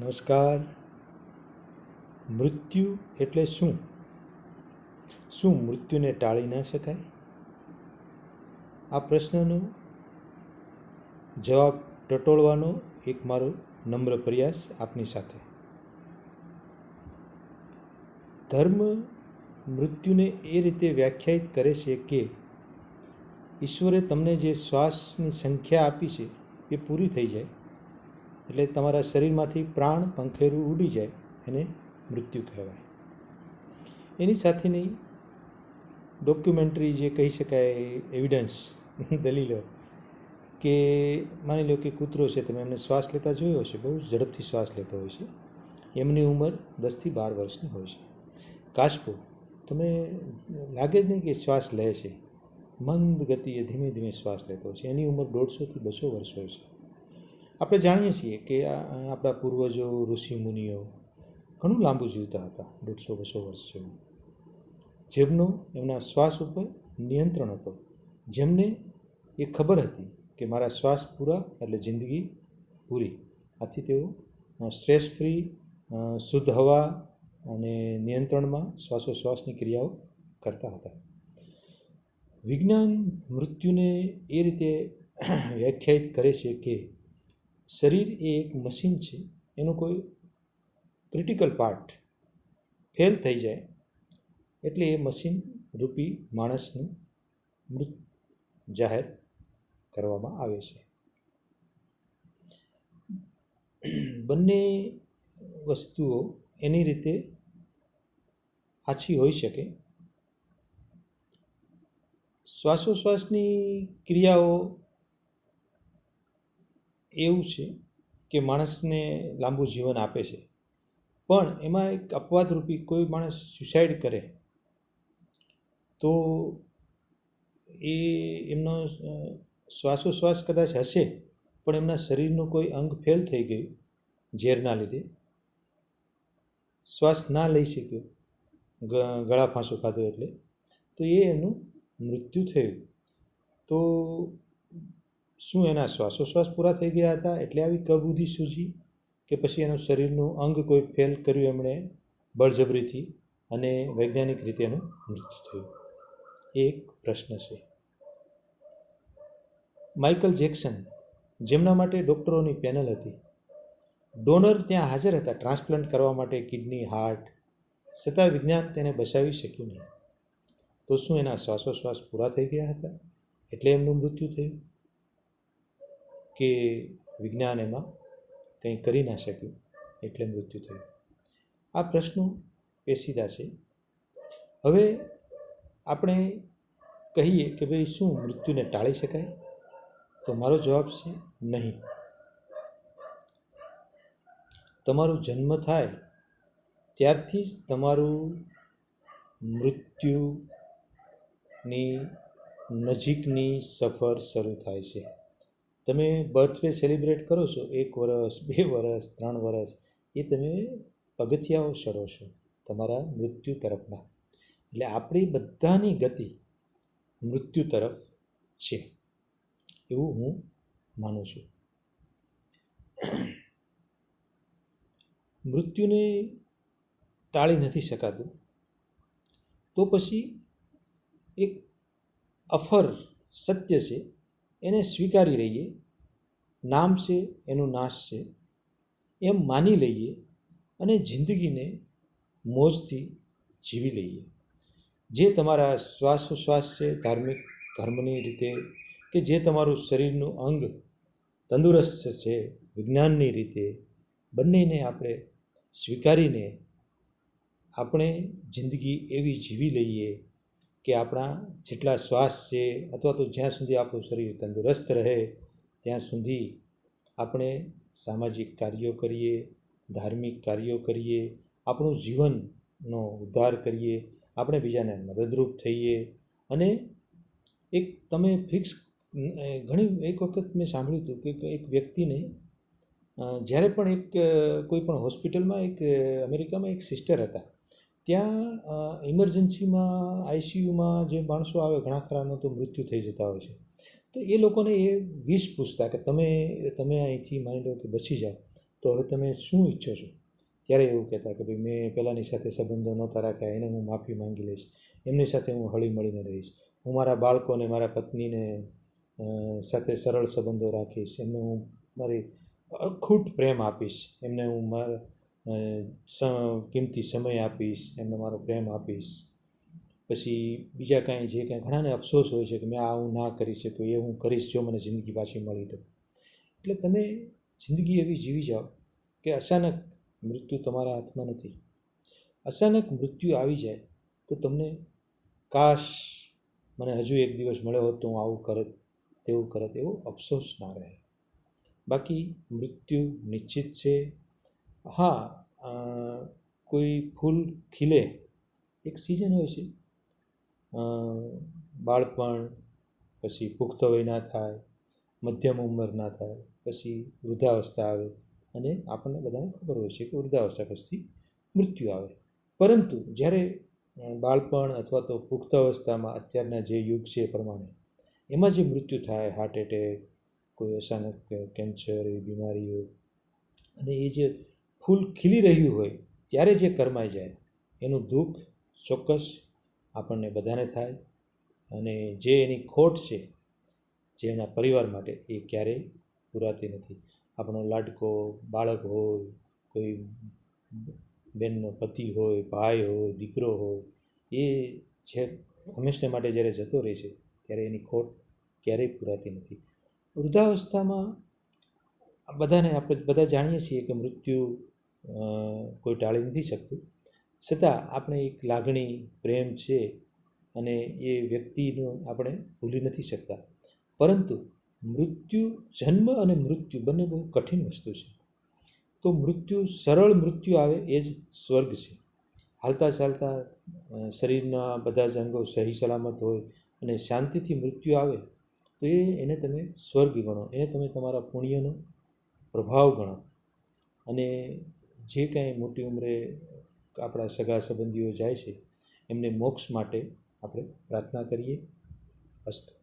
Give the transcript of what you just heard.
નમસ્કાર. મૃત્યુ એટલે શું? શું મૃત્યુને ટાળી ન શકાય? આ પ્રશ્નનો જવાબ ટટોળવાનો એક મારો નમ્ર પ્રયાસ આપની સાથે. ધર્મ મૃત્યુને એ રીતે વ્યાખ્યાયિત કરે છે કે ઈશ્વરે તમને જે શ્વાસની સંખ્યા આપી છે એ પૂરી થઈ જાય. એટલે તમારા શરીરમાંથી પ્રાણ પંખેરું ઉડી જાય એને મૃત્યુ કહેવાય. એની સાથેની ડોક્યુમેન્ટરી જે કહી શકાય એવિડન્સ દલીલો, કે માની લો કે કૂતરો છે, તમે એમને શ્વાસ લેતા જોયો હશે, બહુ ઝડપથી શ્વાસ લેતો હોય છે. એમની ઉંમર દસથી બાર વર્ષની હોય છે. કાશપો તમે લાગે જ નહીં કે શ્વાસ લે છે. મંદ ગતિએ ધીમે ધીમે શ્વાસ લેતો હોય છે. એની ઉંમર દોઢસોથી બસો વર્ષ હોય છે. આપણે જાણીએ છીએ કે આપણા પૂર્વજો ઋષિ મુનિઓ ઘણું લાંબુ જીવતા હતા, દોઢસો બસો વર્ષ જેવું. જેમનો એમના શ્વાસ ઉપર નિયંત્રણ હતો. જેમને એ ખબર હતી કે મારા શ્વાસ પૂરા એટલે જિંદગી પૂરી. આથી તેઓ સ્ટ્રેસ ફ્રી શુદ્ધ હવા અને નિયંત્રણમાં શ્વાસોશ્વાસની ક્રિયાઓ કરતા હતા. વિજ્ઞાન મૃત્યુને એ રીતે વ્યાખ્યાયિત કરે છે કે શરીર એ એક મશીન છે, એનું કોઈ ક્રિટિકલ પાર્ટ ફેલ થઈ જાય, એટલે એ મશીન રૂપી માણસનું મૃત જાહેર કરવામાં આવે છે. બંને વસ્તુઓ એની રીતે આછી હોઈ શકે. શ્વાસોશ્વાસની ક્રિયાઓ એવું છે કે માણસને લાંબુ જીવન આપે છે. પણ એમાં એક અપવાદરૂપી કોઈ માણસ સુસાઇડ કરે, તો એ એમનો શ્વાસોશ્વાસ કદાચ હશે, પણ એમના શરીરનું કોઈ અંગ ફેલ થઈ ગયું ઝેરના લીધે. શ્વાસ ના લઈ શક્યો ગળા ફાંસો ખાધો એટલે. તો એ એનું મૃત્યુ થયું. તો શું એના શ્વાસોશ્વાસ પૂરા થઈ ગયા હતા? એટલે આવી કબૂદી સૂજી કે પછી એનું શરીરનું અંગ કોઈ ફેલ કર્યું એમણે બળજબરીથી અને વૈજ્ઞાનિક રીતે એનું મૃત્યુ થયું? એ એક પ્રશ્ન છે. માઇકલ જેક્સન, જેમના માટે ડૉક્ટરોની પેનલ હતી, ડોનર ત્યાં હાજર હતા ટ્રાન્સપ્લાન્ટ કરવા માટે કિડની, હાર્ટ, છતાં વિજ્ઞાન તેને બચાવી શક્યું નહીં. તો શું એના શ્વાસોશ્વાસ પૂરા થઈ ગયા હતા? એટલે એમનું મૃત્યુ થયું? કે વિજ્ઞાન એમાં કંઈ કરી ના શક્યું એટલે મૃત્યુ થયું. આ પ્રશ્નો પેશીદા છે હવે આપણે કહીએ કે ભાઈ શું મૃત્યુને ટાળી શકાય? તો મારો જવાબ છે નહીં. તમારો જન્મ થાય ત્યારથી જ તમારું મૃત્યુની નજીકની સફર શરૂ થાય છે. તમે બર્થડે સેલિબ્રેટ કરો છો, એક વરસ, બે વરસ, ત્રણ વરસ, એ તમે પગથિયાઓ ચડો છો તમારા મૃત્યુ તરફના. એટલે આપણી બધાની ગતિ મૃત્યુ તરફ છે, એવું હું માનું છું. મૃત્યુને ટાળી નથી શકાતું. તો પછી એક અફર સત્ય છે એને સ્વીકારી લઈએ, નામ છે, એનું નાશ છે, એમ માની લઈએ અને જિંદગીને મોજથી જીવી લઈએ. જે તમારા શ્વાસોશ્વાસ છે, ધાર્મિક ધર્મની રીતે કે જે તમારું શરીરનું અંગ તંદુરસ્ત છે, વિજ્ઞાનની રીતે, બંનેને આપણે સ્વીકારીને આપણે જિંદગી એવી જીવી લઈએ કે આપણા જેટલા શ્વાસ છે, અથવા તો જ્યાં સુધી આપણું શરીર તંદુરસ્ત રહે, ત્યાં સુધી આપણે સામાજિક કાર્યો કરીએ, ધાર્મિક કાર્યો કરીએ, આપણું જીવનનો ઉદ્ધાર કરીએ, આપણે બીજાને મદદરૂપ થઈએ. અને એક તમે ફિક્સ ઘણી, એક વખત મેં સાંભળ્યું હતું કે એક વ્યક્તિને જ્યારે પણ એક, કોઈ પણ હોસ્પિટલમાં, એક, અમેરિકામાં એક સિસ્ટર હતા. ત્યાં ઇમરજન્સીમાં આઈસીયુમાં જે માણસો આવે, ઘણા ખરાનો તો મૃત્યુ થઈ જતા હોય છે. તો એ લોકોને એ વિષ પૂછતા કે તમે તમે અહીંથી માની લો કે બચી જાઓ, તો હવે તમે શું ઈચ્છો છો? ત્યારે એવું કહેતા કે ભાઈ, મેં પહેલાંની સાથે સંબંધો નહોતા રાખ્યા, એને હું માફી માંગી લઈશ. એમની સાથે હું હળી મળીને રહીશ. હું મારા બાળકોને મારા પત્નીને સાથે સરળ સંબંધો રાખીશ. એમને હું મારી અખૂટ પ્રેમ આપીશ. એમને હું મારા કિંમતી સમય આપીશ, એમને મારો પ્રેમ આપીશ. પછી બીજા કાંઈ, જે કાંઈ ઘણાને અફસોસ હોય છે કે મેં આ હું ના કરી શક્યો એ હું કરીશ જો મને જિંદગી પાછી મળી તો એટલે તમે જિંદગી એવી જીવી જાઓ કે અચાનક મૃત્યુ તમારા હાથમાં નથી. અચાનક મૃત્યુ આવી જાય તો તમને કાશ મને હજુ એક દિવસ મળ્યો હોત તો હું આવું કરત, તેવું કરત, એવો અફસોસ ના રહે. બાકી મૃત્યુ નિશ્ચિત છે. હા કોઈ ફૂલ ખીલે, એક સિઝન હોય છે. બાળપણ, પછી પુખ્ત વય ના થાય, મધ્યમ ઉંમર ના થાય, પછી વૃદ્ધાવસ્થા આવે અને આપણને બધાને ખબર હોય છે કે વૃદ્ધાવસ્થા પછી મૃત્યુ આવે. પરંતુ જ્યારે બાળપણ અથવા તો પુખ્ત અવસ્થામાં અત્યારના જે યુગ છે એ પ્રમાણે, એમાં જે મૃત્યુ થાય હાર્ટ એટેક કોઈ અચાનક કેન્સર, એવી બીમારીઓ, અને એ જે ફૂલ ખીલી રહ્યું હોય ત્યારે જે કરમાઈ જાય, એનું દુઃખ ચોક્કસ આપણને બધાને થાય અને જે એની ખોટ છે, જે એના પરિવાર માટે એ ક્યારેય પૂરાતી નથી. આપણો લાડકો, બાળક હોય, કોઈ બેનનો પતિ હોય, ભાઈ હોય, દીકરો હોય, એ છે હંમેશને માટે જ્યારે જતો રહે છે, ત્યારે એની ખોટ ક્યારેય પૂરાતી નથી. વૃદ્ધાવસ્થામાં બધાને આપણે બધા જાણીએ છીએ કે મૃત્યુ કોઈ ટાળી નથી શકતું. છતાં આપણે એક લાગણી, પ્રેમ છે અને એ વ્યક્તિનું આપણે ભૂલી નથી શકતા. પરંતુ મૃત્યુ જન્મ અને મૃત્યુ બંને બહુ કઠિન વસ્તુ છે. તો મૃત્યુ સરળ મૃત્યુ આવે એ જ સ્વર્ગ છે. હાલતા ચાલતા શરીરના બધા જ અંગો સહી સલામત હોય અને શાંતિથી મૃત્યુ આવે, તો એ એને તમે સ્વર્ગ ગણો. એને તમે તમારા પુણ્યનો પ્રભાવ ગણો. અને જે કાંઈ મોટી ઉંમરે આપણા સગા સંબંધીઓ જાય છે, એમને મોક્ષ માટે આપણે પ્રાર્થના કરીએ. અસ્તુ.